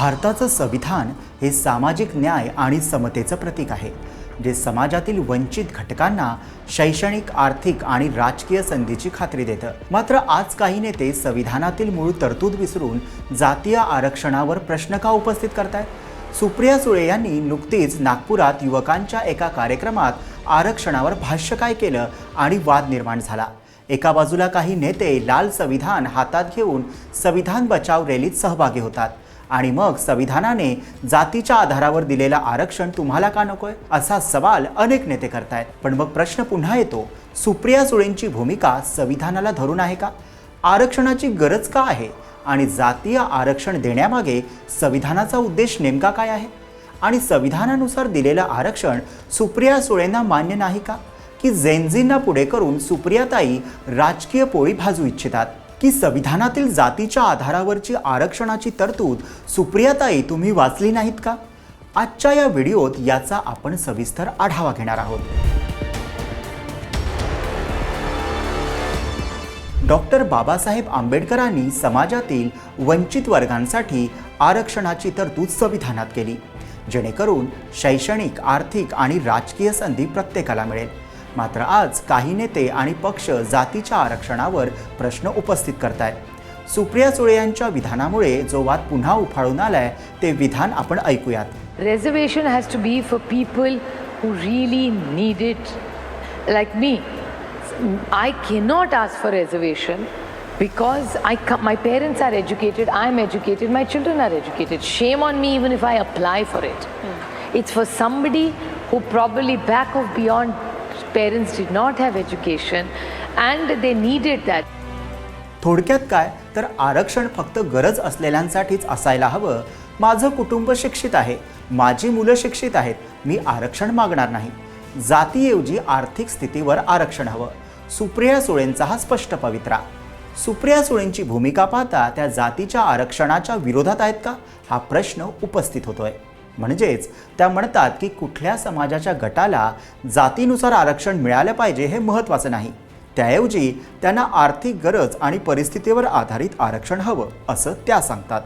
भारताचं संविधान हे सामाजिक न्याय आणि समतेचं प्रतीक आहे जे समाजातील वंचित घटकांना शैक्षणिक आर्थिक आणि राजकीय संधीची खात्री देतं. मात्र आज काही नेते संविधानातील मूळ तरतूद विसरून जातीय आरक्षणावर प्रश्न का उपस्थित करतायत? सुप्रिया सुळे यांनी नुकतीच नागपुरात युवकांच्या एका कार्यक्रमात आरक्षणावर भाष्य काय केलं आणि वाद निर्माण झाला. एका बाजूला काही नेते लाल संविधान हातात घेऊन संविधान बचाव रॅलीत सहभागी होतात. आणि मग संविधानाने जातीच्या आधारावर दिलेलं आरक्षण तुम्हाला का नकोय? असा सवाल अनेक नेते करतायत. पण मग प्रश्न पुन्हा येतो सुप्रिया सुळेंची भूमिका संविधानाला धरून आहे का? आरक्षणाची गरज का आहे? आणि जातीय आरक्षण देण्यामागे संविधानाचा उद्देश नेमका काय आहे? आणि संविधानानुसार दिलेलं आरक्षण सुप्रिया सुळेंना मान्य नाही का? की जेनझींना पुढे करून सुप्रियाताई राजकीय पोळी भाजू इच्छितात. की संविधानातील जातीच्या आधारावरची आरक्षणाची तरतूद सुप्रियाताई तुम्ही वाचली नाहीत का? आजच्या या व्हिडिओत याचा आपण सविस्तर आढावा घेणार आहोत. डॉक्टर बाबासाहेब आंबेडकरांनी समाजातील वंचित वर्गांसाठी आरक्षणाची तरतूद संविधानात केली जेणेकरून शैक्षणिक आर्थिक आणि राजकीय संधी प्रत्येकाला मिळेल. मात्र आज काही नेते आणि पक्ष जातीच्या आरक्षणावर प्रश्न उपस्थित करत आहेत सुप्रिया सुळे यांच्या विधानामुळे जो वाद पुन्हा उफाळून आलाय ते विधान आपण ऐकूयात. Reservation has to be for people who really need it like me I can not ask for reservation because I my parents are educated I am educated my children are educated shame on me even if I apply for it it's for somebody who probably back of beyond parents did not have education and they needed that. थोडक्यात काय? तर आरक्षण फक्त गरज असलेल्यांसाठीच असायला हवं. माझं कुटुंब शिक्षित आहे. माझी मुलं शिक्षित आहेत. मी आरक्षण मागणार नाही. जातीऐवजी आर्थिक स्थितीवर आरक्षण हवं. सुप्रिया सुळेंचा हा स्पष्ट पवित्रा. सुप्रिया सुळेंची भूमिका पाहता त्या जातीच्या आरक्षणाच्या विरोधात आहेत का? हा प्रश्न उपस्थित होतोय. म्हणजेच त्या म्हणतात की कुठल्या समाजाच्या गटाला जातीनुसार आरक्षण मिळालं पाहिजे हे महत्त्वाचं नाही. त्याऐवजी त्यांना आर्थिक गरज आणि परिस्थितीवर आधारित आरक्षण हवं असं त्या सांगतात.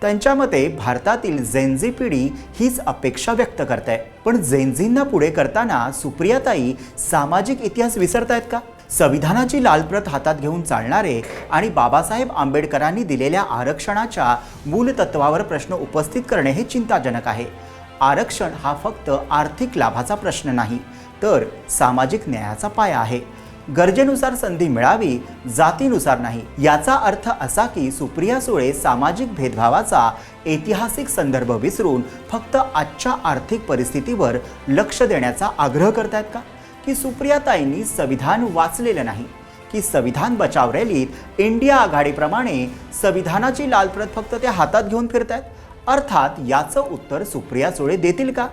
त्यांच्या मते भारतातील झेनझी पिढी हीच अपेक्षा व्यक्त करत. आहे पण झेनझींना पुढे करताना सुप्रियाताई सामाजिक इतिहास विसरतायत का? संविधानाची लालप्रत हातात घेऊन चालणारे आणि बाबासाहेब आंबेडकरांनी दिलेल्या आरक्षणाच्या मूलतत्वावर प्रश्न उपस्थित करणे हे चिंताजनक आहे. आरक्षण हा फक्त आर्थिक लाभाचा प्रश्न नाही तर सामाजिक न्यायाचा पाया आहे. गरजेनुसार संधी मिळावी जातीनुसार नाही याचा अर्थ असा की सुप्रिया सुळे सामाजिक भेदभावाचा ऐतिहासिक संदर्भ विसरून फक्त आजच्या आर्थिक परिस्थितीवर लक्ष देण्याचा आग्रह करतायत का? की सुप्रियाताईंनी संविधान वाचलेलं नाही. की संविधान बचाव रॅलीत इंडिया आघाडीप्रमाणे संविधानाची लालप्रत फक्त ते हातात घेऊन फिरतायत? अर्थात याचं उत्तर सुप्रिया सुळे देतील का?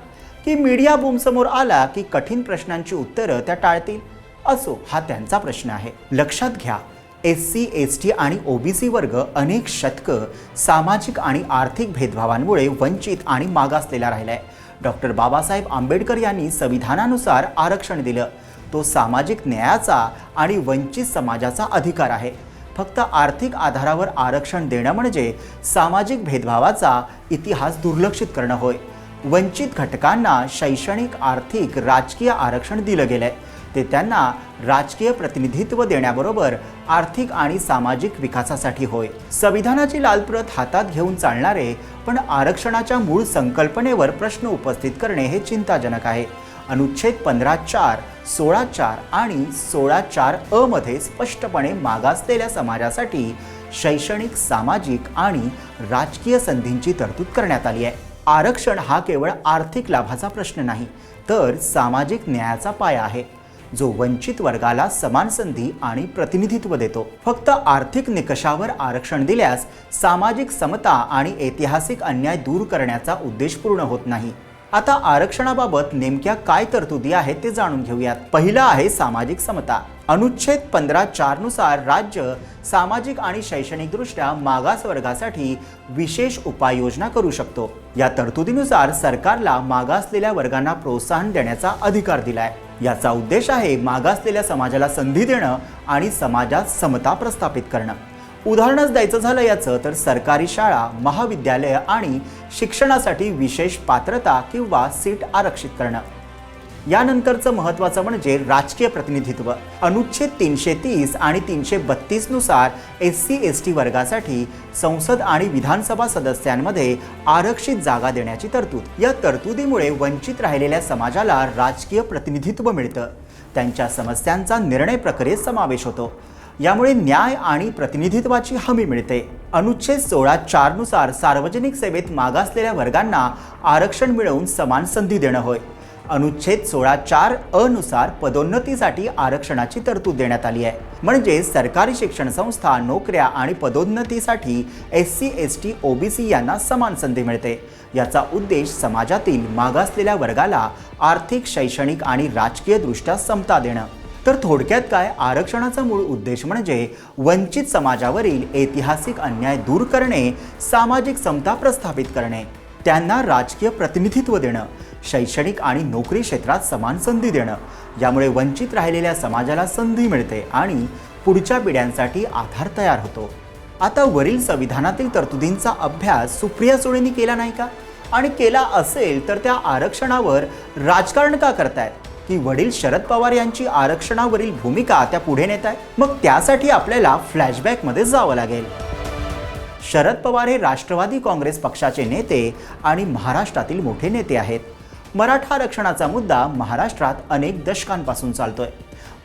की मीडिया बूमसमोर आला की कठीण प्रश्नांची उत्तरं त्या टाळतील? असो हा त्यांचा प्रश्न आहे. लक्षात घ्या एस सी एस टी आणि ओबीसी वर्ग अनेक शतकं सामाजिक आणि आर्थिक भेदभावांमुळे वंचित आणि मागासलेला राहिलाय. डॉक्टर बाबासाहेब आंबेडकर यांनी संविधानानुसार आरक्षण दिलं. तो सामाजिक न्यायाचा आणि वंचित समाजाचा अधिकार आहे. फक्त आर्थिक आधारावर आरक्षण देणं म्हणजे सामाजिक भेदभावाचा इतिहास दुर्लक्षित करणं होय. वंचित घटकांना शैक्षणिक आर्थिक राजकीय आरक्षण दिलं गेलं आहे ते त्यांना राजकीय प्रतिनिधित्व देण्याबरोबर आर्थिक आणि सामाजिक विकासासाठी होय. संविधानाची लालप्रत हातात घेऊन चालणारे पण आरक्षणाच्या मूळ संकल्पनेवर प्रश्न उपस्थित करणे हे चिंताजनक आहे. अनुच्छेद पंधरा चार सोळा चार आणि सोळा चार अ मध्ये स्पष्टपणे मागासलेल्या समाजासाठी शैक्षणिक सामाजिक आणि राजकीय संधींची तरतूद करण्यात आली आहे. आरक्षण हा केवळ आर्थिक लाभाचा प्रश्न नाही तर सामाजिक न्यायाचा पाया आहे. जो वंचित वर्गाला समान संधी आणि प्रतिनिधित्व देतो. फक्त आर्थिक निकषावर आरक्षण दिल्यास सामाजिक समता आणि ऐतिहासिक अन्याय दूर करण्याचा उद्देश पूर्ण होत नाही. आता आरक्षणाबाबत नेमक्या काय तरतुदी आहेत ते जाणून घेऊयात. पहिलं आहे सामाजिक समता. अनुच्छेद पंधरा चारनुसार राज्य सामाजिक आणि शैक्षणिकदृष्ट्या मागास वर्गासाठी विशेष उपाययोजना करू शकतो. या तरतुदीनुसार सरकारला मागासलेल्या वर्गांना प्रोत्साहन देण्याचा अधिकार दिलाय. याचा उद्देश आहे मागासलेल्या समाजाला संधी देणं आणि समाजात समता प्रस्थापित करणं. उदाहरणच द्यायचं झालं याचं तर सरकारी शाळा महाविद्यालय आणि शिक्षणासाठी विशेष पात्रता किंवा सीट आरक्षित करणं. यानंतरचं महत्त्वाचं म्हणजे राजकीय प्रतिनिधित्व. अनुच्छेद तीनशे तीस आणि तीनशे बत्तीसनुसार एस सी एस टी वर्गासाठी संसद आणि विधानसभा सदस्यांमध्ये आरक्षित जागा देण्याची तरतूद. या तरतुदीमुळे वंचित राहिलेल्या समाजाला राजकीय प्रतिनिधित्व मिळतं. त्यांच्या समस्यांचा निर्णय प्रक्रियेत समावेश होतो. यामुळे न्याय आणि प्रतिनिधित्वाची हमी मिळते. अनुच्छेद सोळा चारनुसार सार्वजनिक सेवेत मागासलेल्या वर्गांना आरक्षण मिळवून समान संधी देणं होय. अनुच्छेद सोळा चार अनुसार पदोन्नतीसाठी आरक्षणाची तरतूद देण्यात आली आहे. म्हणजे सरकारी शिक्षण संस्था नोकऱ्या आणि पदोन्नतीसाठी S C S T OBC यांना समान संधी मिळते. याचा उद्देश समाजातील मागासलेल्या वर्गाला आर्थिक शैक्षणिक आणि राजकीयदृष्ट्या समता देणं. तर थोडक्यात काय? आरक्षणाचा मूळ उद्देश म्हणजे वंचित समाजावरील ऐतिहासिक अन्याय दूर करणे सामाजिक समता प्रस्थापित करणे त्यांना राजकीय प्रतिनिधित्व देणं. शैक्षणिक आणि नोकरी क्षेत्रात समान संधी देणं. यामुळे वंचित राहिलेल्या समाजाला संधी मिळते आणि पुढच्या पिढ्यांसाठी आधार तयार होतो. आता वरील संविधानातील तरतुदींचा अभ्यास सुप्रिया सुळेंनी केला नाही का? आणि केला असेल तर त्या आरक्षणावर राजकारण का करतायत? की वडील शरद पवार यांची आरक्षणावरील भूमिका त्या पुढे नेत आहेत मग त्यासाठी आपल्याला फ्लॅशबॅकमध्ये जावं लागेल. शरद पवार हे राष्ट्रवादी काँग्रेस पक्षाचे नेते आणि महाराष्ट्रातील मोठे नेते आहेत. मराठा आरक्षणाचा मुद्दा महाराष्ट्रात अनेक दशकांपासून चालतोय.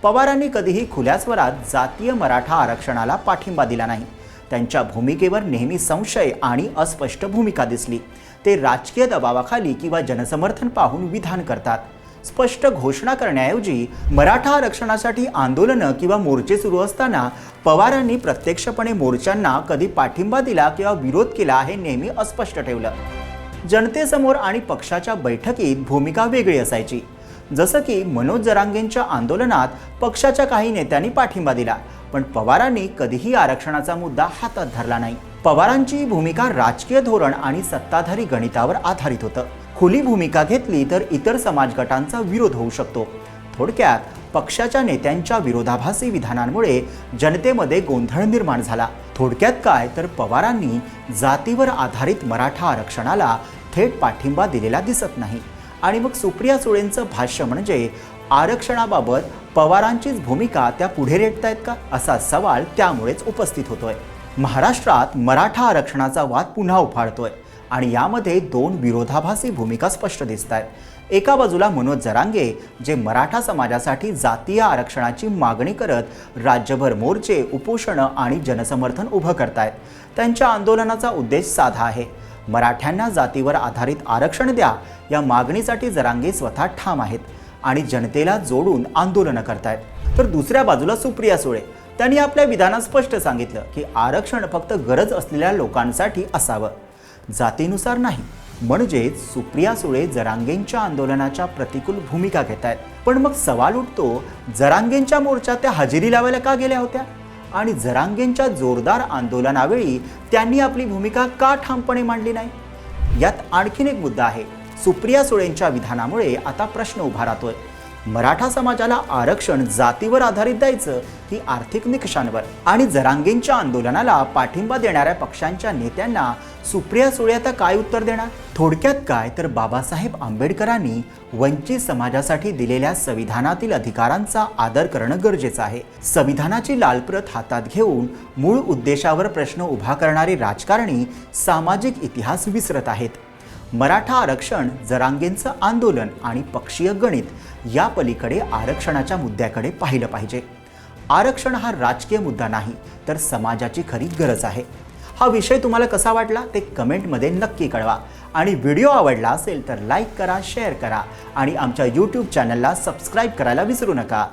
पवारांनी कधीही खुल्या स्वरात जातीय मराठा आरक्षणाला पाठिंबा दिला नाही. त्यांच्या भूमिकेवर नेहमी संशय आणि अस्पष्ट भूमिका दिसली. ते राजकीय दबावाखाली किंवा जनसमर्थन पाहून विधान करतात. स्पष्ट घोषणा करण्याऐवजी मराठा आरक्षणासाठी आंदोलनं किंवा मोर्चे सुरू असताना पवारांनी प्रत्यक्षपणे मोर्चांना कधी पाठिंबा दिला किंवा विरोध केला हे नेहमी अस्पष्ट ठेवलं. जनतेसमोर आणि पक्षाच्या बैठकीत भूमिका वेगळी असायची. जसं की मनोज जरांगेंच्या आंदोलनात पक्षाच्या काही नेत्यांनी पाठिंबा दिला पण पवारांनी कधीही आरक्षणाचा मुद्दा हातात धरला नाही. पवारांची भूमिका राजकीय धोरण आणि सत्ताधारी गणितावर आधारित होतं. खुली भूमिका घेतली तर इतर समाज गटांचा विरोध होऊ शकतो. थोडक्यात पक्षाच्या नेत्यांच्या विरोधाभासी विधानांमुळे जनतेमध्ये गोंधळ निर्माण झाला. थोडक्यात काय तर पवारांनी जातीवर आधारित मराठा आरक्षणाला थेट पाठिंबा दिलेला दिसत नाही. आणि मग सुप्रिया सुळेंचं भाष्य म्हणजे आरक्षणाबाबत पवारांचीच भूमिका त्या पुढे रेटतायत का? असा सवाल त्यामुळेच उपस्थित होतोय. महाराष्ट्रात मराठा आरक्षणाचा वाद पुन्हा उफाळतोय. आणि यामध्ये दोन विरोधाभासी भूमिका स्पष्ट दिसत आहेत. एका बाजूला मनोज जरांगे जे मराठा समाजासाठी जातीय आरक्षणाची मागणी करत राज्यभर मोर्चे उपोषणं आणि जनसमर्थन उभं करतायत. त्यांच्या आंदोलनाचा उद्देश साधा आहे. मराठ्यांना जातीवर आधारित आरक्षण द्या या मागणीसाठी जरांगे स्वतः ठाम आहेत आणि जनतेला जोडून आंदोलनं करतायत. तर दुसऱ्या बाजूला सुप्रिया सुळे. त्यांनी आपल्या विधानात स्पष्ट सांगितलं की आरक्षण फक्त गरज असलेल्या लोकांसाठी असावं. जातीनुसार नाही म्हणजेच सुप्रिया सुळे जरांगेंच्या आंदोलनाच्या प्रतिकूल भूमिका घेत आहेत. पण मग सवाल उठतो जरांगेंच्या मोर्चात त्या हजेरी लावायला का गेल्या होत्या? आणि जरांगेंच्या जोरदार आंदोलनावेळी त्यांनी आपली भूमिका का ठामपणे मांडली नाही? यात आणखीन एक मुद्दा आहे. सुप्रिया सुळेंच्या विधानामुळे आता प्रश्न उभा राहतोय. मराठा समाजाला आरक्षण जातीवर आधारित द्यायचं की आर्थिक निकषांवर. आणि जरांगेंच्या आंदोलनाला पाठिंबा देणाऱ्या पक्षांच्या नेत्यांना सुप्रिया सुळे आता काय उत्तर देणार? थोडक्यात काय? तर बाबासाहेब आंबेडकरांनी वंचित समाजासाठी दिलेल्या संविधानातील अधिकारांचा आदर करणं गरजेचं आहे. संविधानाची लालप्रत हातात घेऊन मूळ उद्देशावर प्रश्न उभा करणारे राजकारणी सामाजिक इतिहास विसरत आहेत. मराठा आरक्षण जरांगेंचं आंदोलन आणि पक्षीय गणित या पलीकडे आरक्षणाच्या मुद्द्याकडे पाहिलं पाहिजे. आरक्षण हा राजकीय मुद्दा नाही तर समाजाची खरी गरज आहे. हा विषय तुम्हाला कसा वाटला ते कमेंटमध्ये नक्की कळवा. आणि व्हिडिओ आवडला असेल तर लाईक करा शेअर करा आणि आमच्या यूट्यूब चॅनलला सबस्क्राईब करायला विसरू नका.